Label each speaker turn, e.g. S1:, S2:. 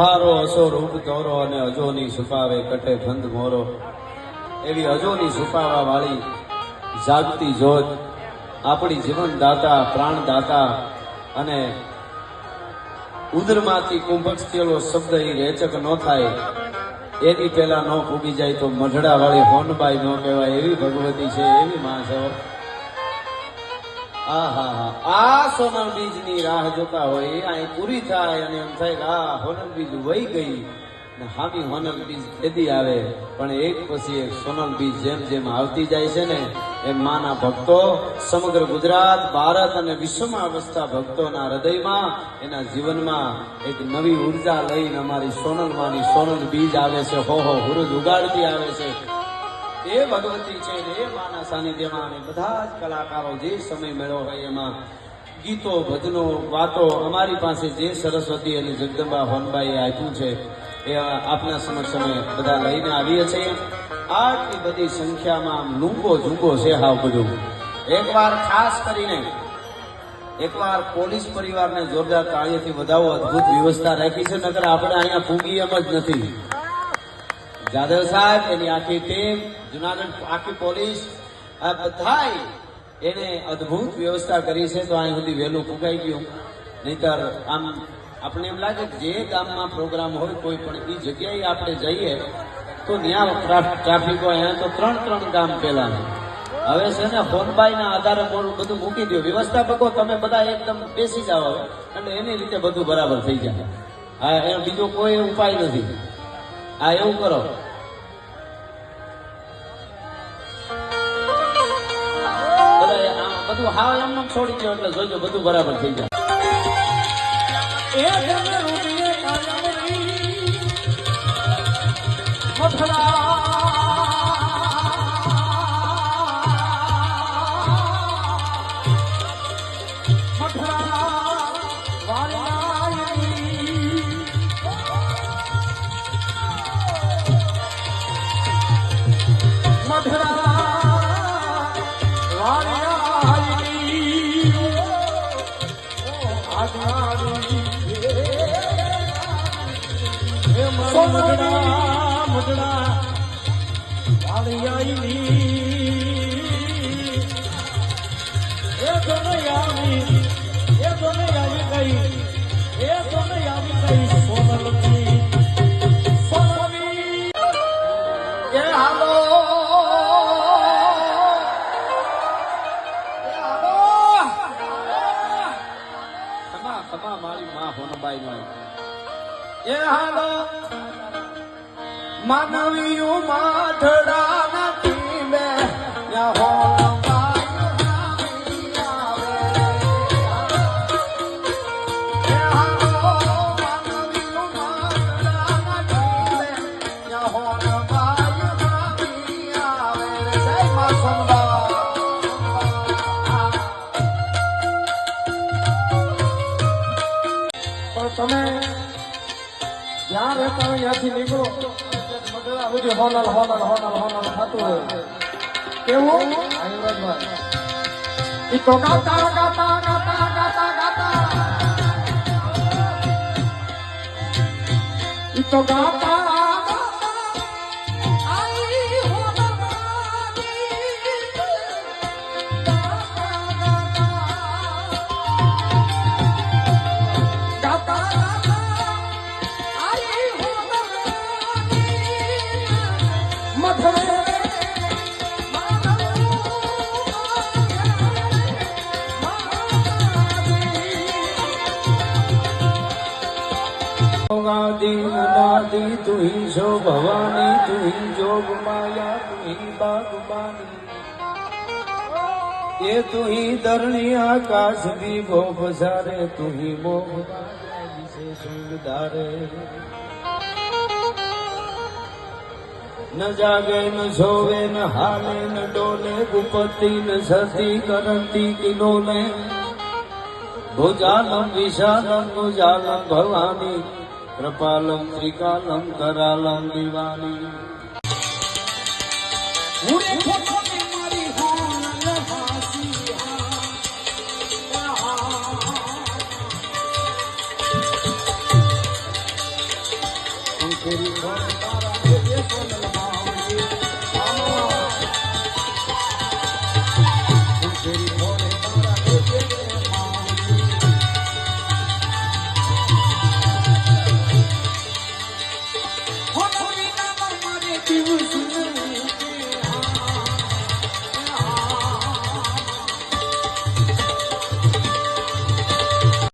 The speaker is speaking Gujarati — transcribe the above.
S1: હારો હસો રૂપ ધોરો અને અજોની સુપાવે કટે ફંદ મોરો. એવી અજોની સુપાવા વાળી જાગતી જોત, આપણી જીવન દાતા પ્રાણ દાતા અને ઉદરમાંથી કુંભકસ્કેલો શબ્દ એ રેચક ન થાય. એની પેલા ન ફૂગી જાય તો મઢડા વાળી હોનબાઈ ન કહેવાય, એવી ભગવતી છે, એવી માં છે આ સોનલ બીજની રાહ જોતા હોય, અહીં પૂરી થાય અને એમ થાય કે આ હોનલ બીજ વહી ગઈ ને હામી હોનલ બીજ ખેદી આવે. પણ એક પછી એક સોનલ બીજ જેમ જેમ આવતી જાય છે ને, એમ માના ભક્તો સમગ્ર ગુજરાત, ભારત અને વિશ્વમાં વસતા ભક્તોના હૃદયમાં, એના જીવનમાં એક નવી ઊર્જા લઈને અમારી સોનલ માની સોનલ બીજ આવે છે. હો હો હુરજ ઉગાડતી આવે છે. એ ભગવતી છે એ માના સાનિધ્યમાં અને બધા જ કલાકારો જે સમય મેળો હોય એમાં ગીતો, ભજનો, વાતો, અમારી પાસે જે સરસ્વતી અને જગદંબા હોનબાઈએ આપ્યું છે, એ આપના સમક્ષ અમે બધા લઈને આવીએ છીએ. આટલી બધી સંખ્યામાં આમ લૂંગો ઝૂંગો છે હાવ બધું. એકવાર ખાસ કરીને, એકવાર પોલીસ પરિવારને જોરદાર તાળીઓથી વધાવો અદભુત વ્યવસ્થા રાખી છે, નકર આપણે અહીંયા પૂગી એમ જ નથી. જાદવ સાહેબ, એની આખી ટીમ, જુનાગઢ આખી પોલીસ, આ બધાય એને અદ્ભુત વ્યવસ્થા કરી છે. તો અહીં સુધી વહેલું ફૂંકાઈ ગયું. નહીતર આમ આપણે એમ લાગે જે ગામમાં પ્રોગ્રામ હોય, કોઈ પણ એ જગ્યાએ આપણે જઈએ, તો ત્યાં ટ્રાફિક હોય, અહીંયા તો ત્રણ ત્રણ ગામ પહેલા હવે છે ને ફોનબાઈના આધારે બધું મૂકી દો વ્યવસ્થાપકો તમે બધા એકદમ બેસી જાઓ એટલે એની રીતે બધું બરાબર થઈ જાય. હા, એનો બીજો કોઈ ઉપાય નથી. હા, એવું કરો. બધું હાવ એમને એમ છોડી દો એટલે જોઈજો બધું બરાબર થઈ જાય.
S2: મથરા મગડા મગડા વાળિયાઈની એ તો નહીં આવી એ તો નહીં આવી ગઈ એ તો નહીં આવી ગઈ સોનલની સોનલની એ હાલો.
S1: ખમા મારી માં હોનબાઈ નો.
S2: એ હાલો માનવીયું માથડા જ્યાં રહેતા હોય ત્યાંથી નીકળો મગરા બધું હોનલ હોનલ હોનલ હોનલ થતું હોય. કેવું? આયુર્વેદમાં ઈ તો ગાતા ગાતા ગાતા ગાતા ગાતા. ઈ તો ગાતા.
S1: આદિ અનાદિ તું હી જો ભવાની તું હી જોગ માયા તું હી બાગબાની એ તું હી ધરણી આકાશ દીવો પસારે તું હી મોહ વિશે સુંગધારે ન જાગે ન જોવે ન હાલે ન ડોલે ગુપતિ ન સતી કરંતી કિલોલે ભુજાલમ વિશાલમ ભુજાલમ ભવાની કૃપાલમ ત્રિકાલમ કરાલમ દિવાની
S2: Thank you.